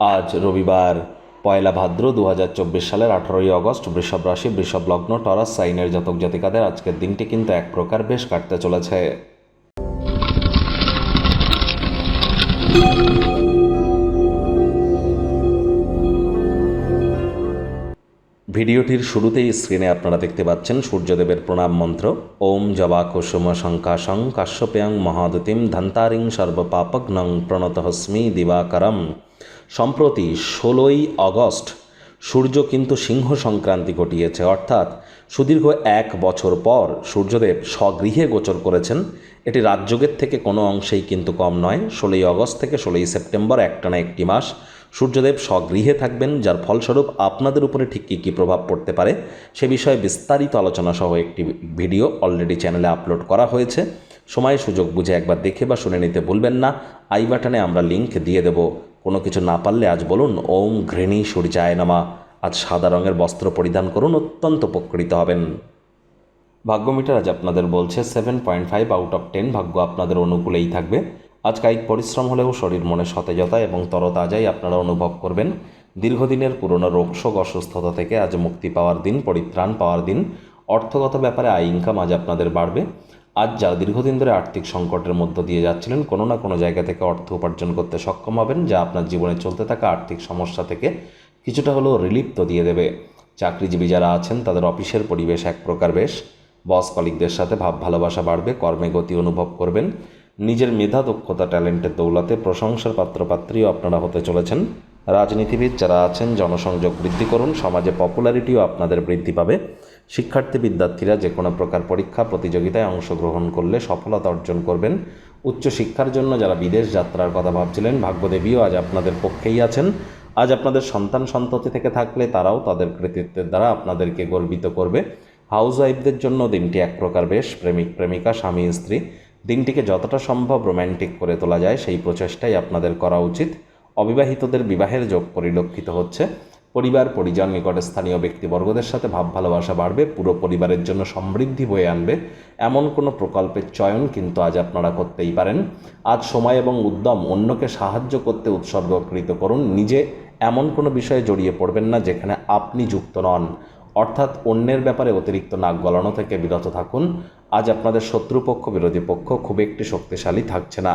আজ রবিবার, পয়লা ভাদ্র দু সালের আঠারোই আগস্ট, বৃষভ রাশি, বৃষভ লগ্ন, টরাস, সাইনের জাতক জাতিকাদের আজকের দিনটি কিন্তু এক প্রকার বেশ কাটতে চলেছে। ভিডিওটির শুরুতেই স্ক্রিনে আপনারা দেখতে পাচ্ছেন সূর্যদেবের প্রণাম মন্ত্র। ওম জবা কুসুম শঙ্কাশং কাশ্যপেয়ং মহাদতিম ধন্তারিং সর্বপাপগ্নং প্রণতহস্মি দিবাকরম। সম্প্রতি ষোলোই অগস্ট সূর্য কিন্তু সিংহ সংক্রান্তি ঘটিয়েছে, অর্থাৎ সুদীর্ঘ এক বছর পর সূর্যদেব স্বগৃহে গোচর করেছেন। এটি রাজযোগের থেকে কোনো অংশেই কিন্তু কম নয়। ষোলোই আগস্ট থেকে ষোলোই সেপ্টেম্বর, একটানা একটি মাস সূর্যদেব স্বগৃহে থাকবেন, যার ফলস্বরূপ আপনাদের উপরে ঠিক কী কী প্রভাব পড়তে পারে সে বিষয়ে বিস্তারিত আলোচনা সহ একটি ভিডিও অলরেডি চ্যানেলে আপলোড করা হয়েছে। সময় সুযোগ বুঝে একবার দেখে বা শুনে নিতে ভুলবেন না। আই বাটনে আমরা লিংক দিয়ে দেব কোনো কিছু না পারলে আজ বলুন, ওম ঘৃণী সূর্যায় নামা। আজ সাদা রঙের বস্ত্র পরিধান করুন, অত্যন্ত উপকৃত হবেন। ভাগ্য মিটার আজ আপনাদের বলছে seven point five out of ten ভাগ্য আপনাদের অনুকূলেই থাকবে। আজ কায়িক পরিশ্রম হলেও শরীর মনে সতেজতা এবং তরতাজাই আপনারা অনুভব করবেন। দীর্ঘদিনের পুরনো রোগশোক অসুস্থতা থেকে আজ মুক্তি পাওয়ার দিন, পরিত্রাণ পাওয়ার দিন। অর্থগত ব্যাপারে আয় ইনকাম আজ আপনাদের বাড়বে। আজ যারা দীর্ঘদিন ধরে আর্থিক সংকটের মধ্য দিয়ে যাচ্ছিলেন, কোনো না কোনো জায়গা থেকে অর্থ উপার্জন করতে সক্ষম হবেন, যা আপনার জীবনে চলতে থাকা আর্থিক সমস্যা থেকে কিছুটা হলেও রিলিফ তো দিয়ে দেবে। চাকরিজীবী যারা আছেন, তাদের অফিসের পরিবেশ এক প্রকার বেশ। বস কলিকদের সাথে ভাব ভালোবাসা বাড়বে, কর্মে গতি অনুভব করবেন। নিজের মেধা, দক্ষতা, ট্যালেন্টের দৌলাতে প্রশংসার পাত্রপাত্রীও আপনারা হতে চলেছেন। রাজনীতিবিদ যারা আছেন, জনসংযোগ বৃদ্ধি করুন, সমাজে পপুলারিটিও আপনাদের বৃদ্ধি পাবে। শিক্ষার্থী বিদ্যার্থীরা যে কোনো প্রকার পরীক্ষা প্রতিযোগিতায় অংশগ্রহণ করলে সফলতা অর্জন করবেন। উচ্চশিক্ষার জন্য যারা বিদেশ যাত্রার কথা ভাবছিলেন, ভাগ্যদেবীও আজ আপনাদের পক্ষেই আছেন। আজ আপনাদের সন্তান সন্ততি থেকে থাকলে তারাও তাদের কৃতিত্বের দ্বারা আপনাদেরকে গর্বিত করবে। হাউস ওয়াইফদের জন্য দিনটি এক প্রকার বেশ, প্রেমিক প্রেমিকা, স্বামী, স্ত্রী। দিনটিকে যতটা সম্ভব রোম্যান্টিক করে তোলা যায়, সেই প্রচেষ্টাই আপনাদের করা উচিত। অবিবাহিতদের বিবাহের যোগ পরিলক্ষিত হচ্ছে। পরিবার, পরিজন, নিকট স্থানীয় ব্যক্তিবর্গদের সাথে ভাব ভালোবাসা বাড়বে, পুরো পরিবারের জন্য সমৃদ্ধি বয়ে আনবে। এমন কোনো প্রকল্পের চয়ন কিন্তু আজ আপনারা করতেই পারেন। আজ সময় এবং উদ্যম অন্যকে সাহায্য করতে উৎসর্গকৃত করুন। নিজে এমন কোনো বিষয়ে জড়িয়ে পড়বেন না যেখানে আপনি যুক্ত নন। অর্থাৎ অন্যের ব্যাপারে অতিরিক্ত নাক গলানো থেকে বিরত থাকুন। আজ আপনাদের শত্রুপক্ষ, বিরোধী পক্ষ খুব একটি শক্তিশালী থাকছে না।